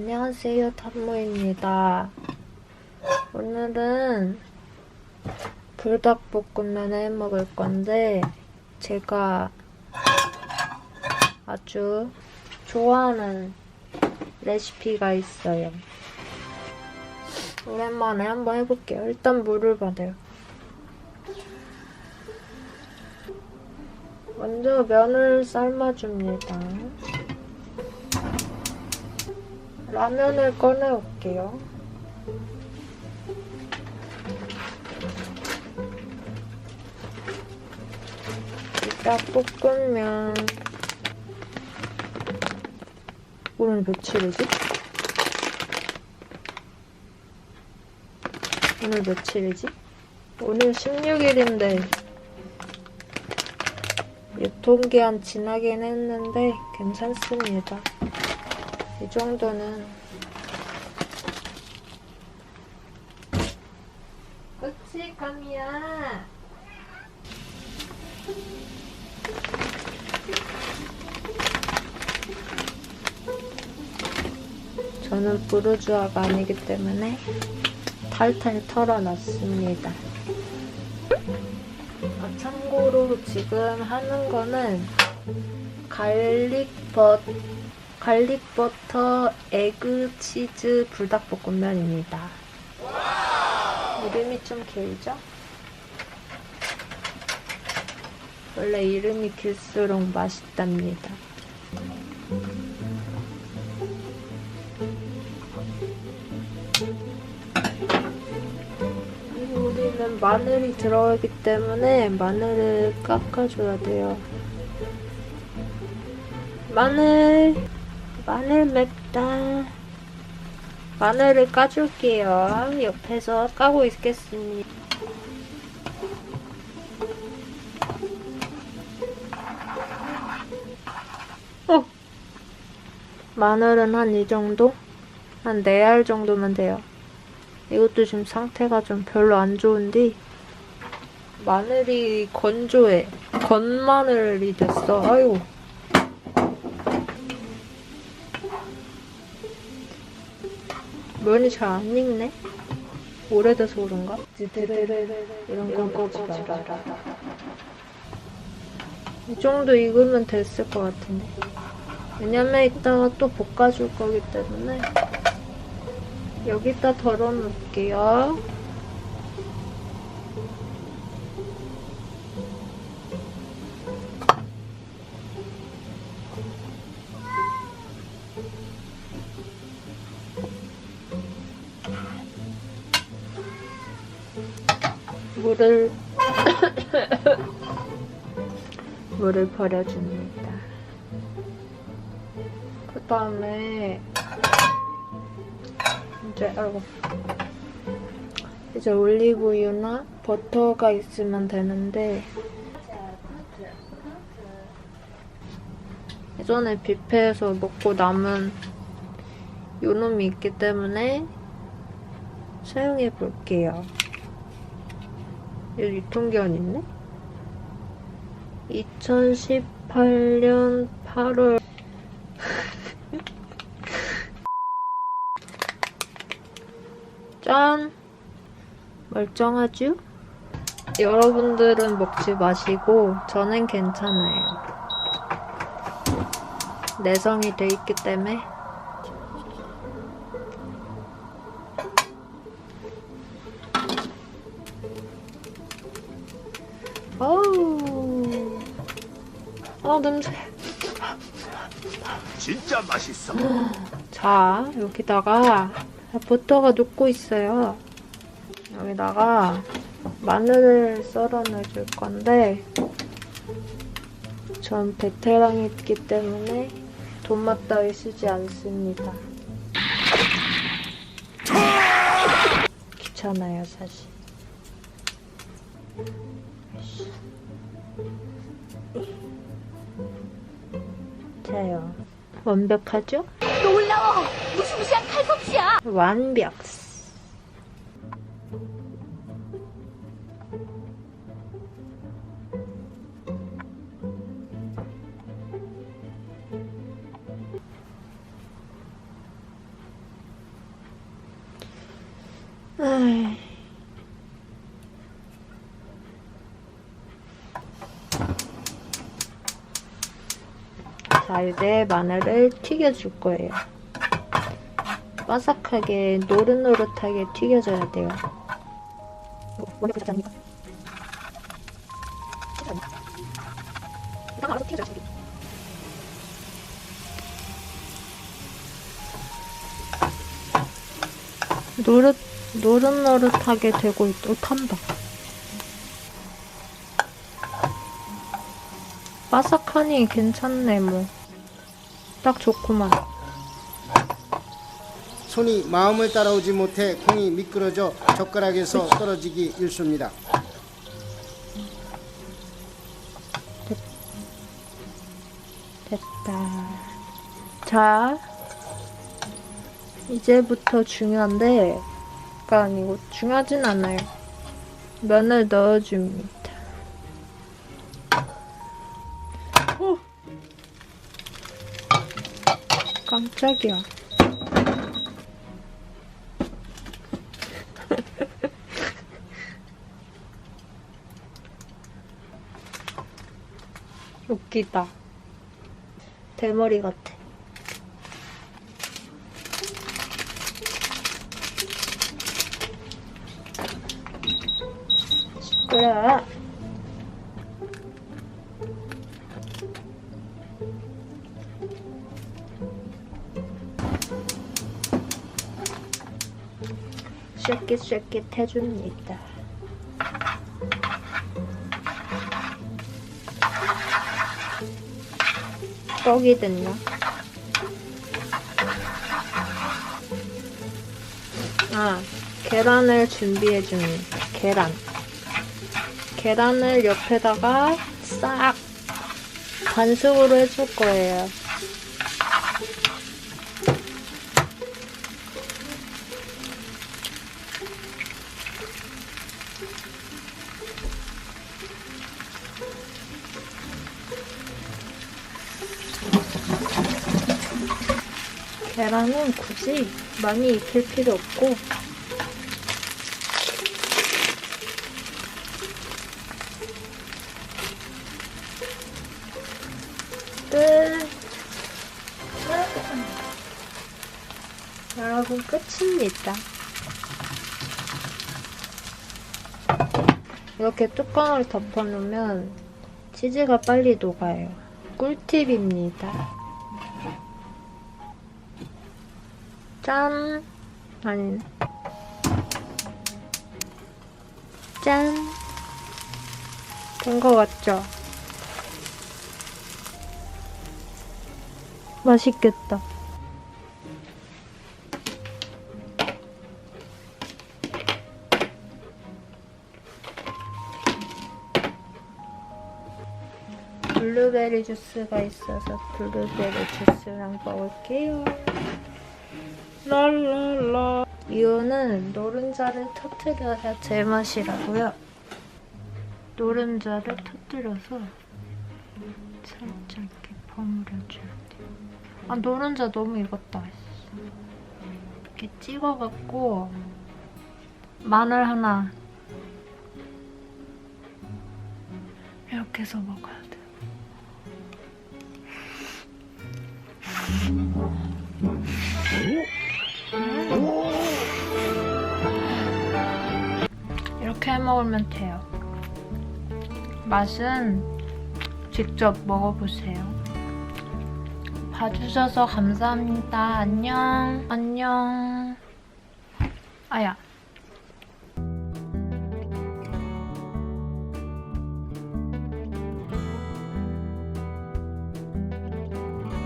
안녕하세요, 탐모입니다. 오늘은 불닭볶음면을 해 먹을 건데, 제가 아주 좋아하는 레시피가 있어요. 오랜만에 한번 해볼게요. 일단 물을 받아요. 먼저 면을 삶아줍니다. 라면을 꺼내올게요. 이따 볶으면 오늘 며칠이지? 오늘 며칠이지? 오늘 16일인데 유통기한 지나긴 했는데 괜찮습니다. 이 정도는 그치 감이야 저는 부르주아가 아니기 때문에 탈탈 털어놨습니다. 아, 참고로 지금 하는 거는 갈릭 버 갈릭 버터 에그 치즈 불닭볶음면입니다. 이름이 좀 길죠? 원래 이름이 길수록 맛있답니다. 우리는 마늘이 들어가기 때문에 마늘을 깎아줘야 돼요. 마늘, 마늘 맵다. 마늘을 까줄게요. 옆에서 까고 있겠습니다. 어! 마늘은 한 이 정도? 한 4알 정도면 돼요. 이것도 지금 상태가 좀 별로 안 좋은데 마늘이 건조해. 건마늘이 됐어. 아이고. 면이 잘 안 익네? 오래돼서 그런가? 이런 건 보지 말아라. 이 정도 익으면 됐을 것 같은데. 왜냐면 이따가 또 볶아줄 거기 때문에 여기다 덜어놓을게요. 물을 물을 버려줍니다. 그 다음에 이제 아이고 이제 올리브유나 버터가 있으면 되는데 예전에 뷔페에서 먹고 남은 요놈이 있기 때문에 사용해 볼게요. 여기 유통기한 있네? 2018년 8월 짠! 멀쩡하죠? 여러분들은 먹지 마시고 저는 괜찮아요. 내성이 돼 있기 때문에 아 냄새 진짜 맛있어. 자, 여기다가 버터가 녹고 있어요. 여기다가 마늘을 썰어 넣어줄 건데 전 베테랑이기 때문에 돈맛 따위 쓰지 않습니다. 귀찮아요, 사실. 같아요. 완벽하죠? 놀라워! 무시무시한 칼솜씨야! 완벽! 아이. 자, 이제 마늘을 튀겨줄 거예요. 바삭하게 노릇노릇하게 튀겨줘야 돼요. 노릇, 노릇노릇하게 되고 있, 어, 탄다. 바삭하니 괜찮네, 뭐. 딱 좋구만. 손이 마음을 따라오지 못해 콩이 미끄러져 젓가락에서 떨어지기 일쑤입니다. 됐다. 자, 이제부터 중요한데, 가 아니고 중요하진 않아요. 면을 넣어줍니다. 깜짝이야. 웃기다. 대머리 같아. 시끄러. 쉐킷쉐킷 해줍니다. 떡이든요. 아, 계란을 준비해 줍니다. 계란. 계란을 옆에다가 싹 반숙으로 해줄 거예요. 계란은 굳이 많이 익힐 필요 없고 끝. 여러분 끝입니다. 이렇게 뚜껑을 덮어놓으면 치즈가 빨리 녹아요. 꿀팁입니다 짠 아니 짠된 거 같죠? 맛있겠다. 블루베리 주스가 있어서 블루베리 주스랑 먹을게요. 랄랄라. 이거는 노른자를 터뜨려야 제맛이라고요. 노른자를 터뜨려서 살짝 이렇게 버무려줘야 돼요. 아 노른자 너무 익었다. 이렇게 찍어갖고 마늘 하나 이렇게 해서 먹어야 먹으면 돼요. 맛은 직접 먹어보세요. 봐주셔서 감사합니다. 안녕. 안녕. 아야.